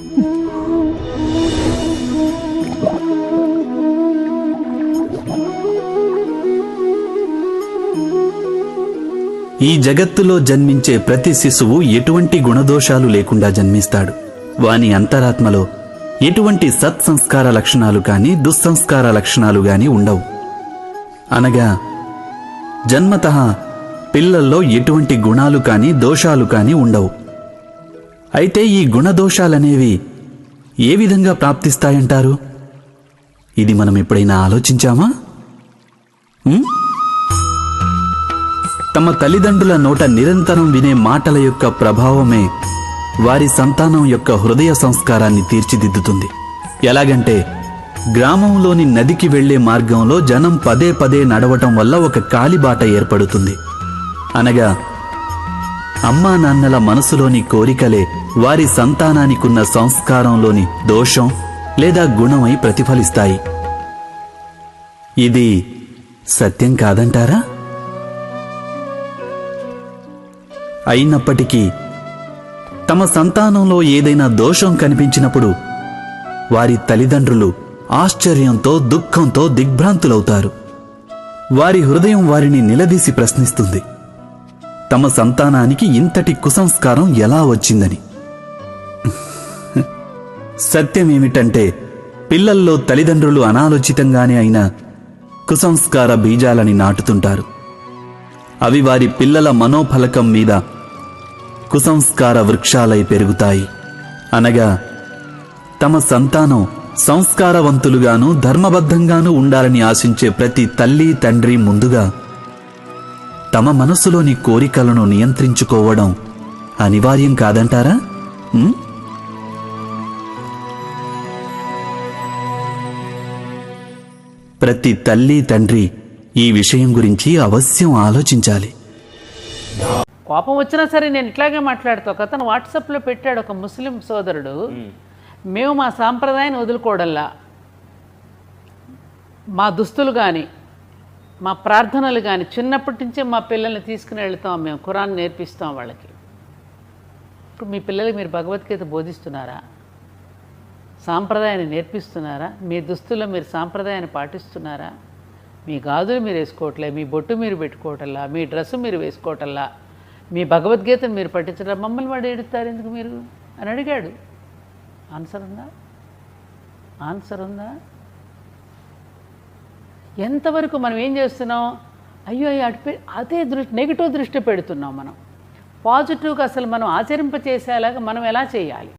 ఈ జగత్తులో జన్మించే ప్రతి శిశువు ఎటువంటి గుణదోషాలు లేకుండా జన్మిస్తాడు. వాని అంతరాత్మలో ఎటువంటి సత్సంస్కార లక్షణాలు కాని దుస్సంస్కార లక్షణాలు కానీ ఉండవు. అనగా జన్మతః పిల్లల్లో ఎటువంటి గుణాలు కాని దోషాలు కాని ఉండవు. అయితే ఈ గుణదోషాలనేవి ఏ విధంగా ప్రాప్తిస్తాయంటారు? ఇది మనం ఎప్పుడైనా ఆలోచించామా? తమ తల్లిదండ్రుల నోట నిరంతరం వినే మాటల యొక్క ప్రభావమే వారి సంతానం యొక్క హృదయ సంస్కారాన్ని తీర్చిదిద్దుతుంది. ఎలాగంటే గ్రామంలోని నదికి వెళ్ళే మార్గంలో జనం పదే పదే నడవటం వల్ల ఒక కాలిబాట ఏర్పడుతుంది. అనగా అమ్మా నాన్నల మనసులోని కోరికలే వారి సంతానానికున్న సంస్కారంలోని దోషం లేదా గుణమై ప్రతిఫలిస్తాయి. ఇది సత్యం కాదంటారా? అయినప్పటికీ తమ సంతానంలో ఏదైనా దోషం కనిపించినప్పుడు వారి తల్లిదండ్రులు ఆశ్చర్యంతో దుఃఖంతో దిగ్భ్రాంతులవుతారు. వారి హృదయం వారిని నిలదీసి ప్రశ్నిస్తుంది. తమ సంతానానికి ఇంతటి కుసంస్కారం ఎలా వచ్చిందని? సత్యమేమిటంటే పిల్లల్లో తల్లిదండ్రులు అనాలోచితంగానే అయినా కుసంస్కార బీజాలని నాటుతుంటారు. అవి వారి పిల్లల మనోఫలకం మీద కుసంస్కార వృక్షాలై పెరుగుతాయి. అనగా తమ సంతానం సంస్కారవంతులుగాను ధర్మబద్ధంగాను ఉండాలని ఆశించే ప్రతి తల్లి తండ్రి ముందుగా తమ మనసులోని కోరికలను నియంత్రించుకోవడం అనివార్యం కాదంటారా? ప్రతి తల్లి తండ్రి ఈ విషయం గురించి అవశ్యం ఆలోచించాలి. కోపం వచ్చినా సరే నేను ఇట్లాగే మాట్లాడుతా. ఒక అతను వాట్సాప్లో పెట్టాడు ఒక ముస్లిం సోదరుడు. మేము మా సాంప్రదాయాన్ని వదులుకోవడల్లా మా దుస్తులు కానీ మా ప్రార్థనలు కానీ చిన్నప్పటి నుంచే మా పిల్లల్ని తీసుకుని వెళ్తాం మేము ఖురాన్ నేర్పిస్తాం వాళ్ళకి. ఇప్పుడు మీ పిల్లలకి మీరు భగవద్గీత బోధిస్తున్నారా? సాంప్రదాయాన్ని నేర్పిస్తున్నారా? మీ దుస్తుల్లో మీరు సాంప్రదాయాన్ని పాటిస్తున్నారా? మీ గాజులు మీరు వేసుకోవట్లే మీ బొట్టు మీరు పెట్టుకోవటల్లా మీ డ్రెస్సు మీరు వేసుకోవటల్లా మీ భగవద్గీతను మీరు పట్టించడం మమ్మల్ని వాడు ఏడుస్తారు ఎందుకు మీరు? అని అడిగాడు. ఆన్సర్ ఉందా? ఆన్సర్ ఉందా? ఎంతవరకు మనం ఏం చేస్తున్నాం? అయ్యో అయ్యో అటు పె- అదే దృష్టి నెగిటివ్ దృష్టి పెడుతున్నాం మనం. పాజిటివ్గా అసలు మనం ఆచరింప చేసేలాగా మనం ఎలా చేయాలి?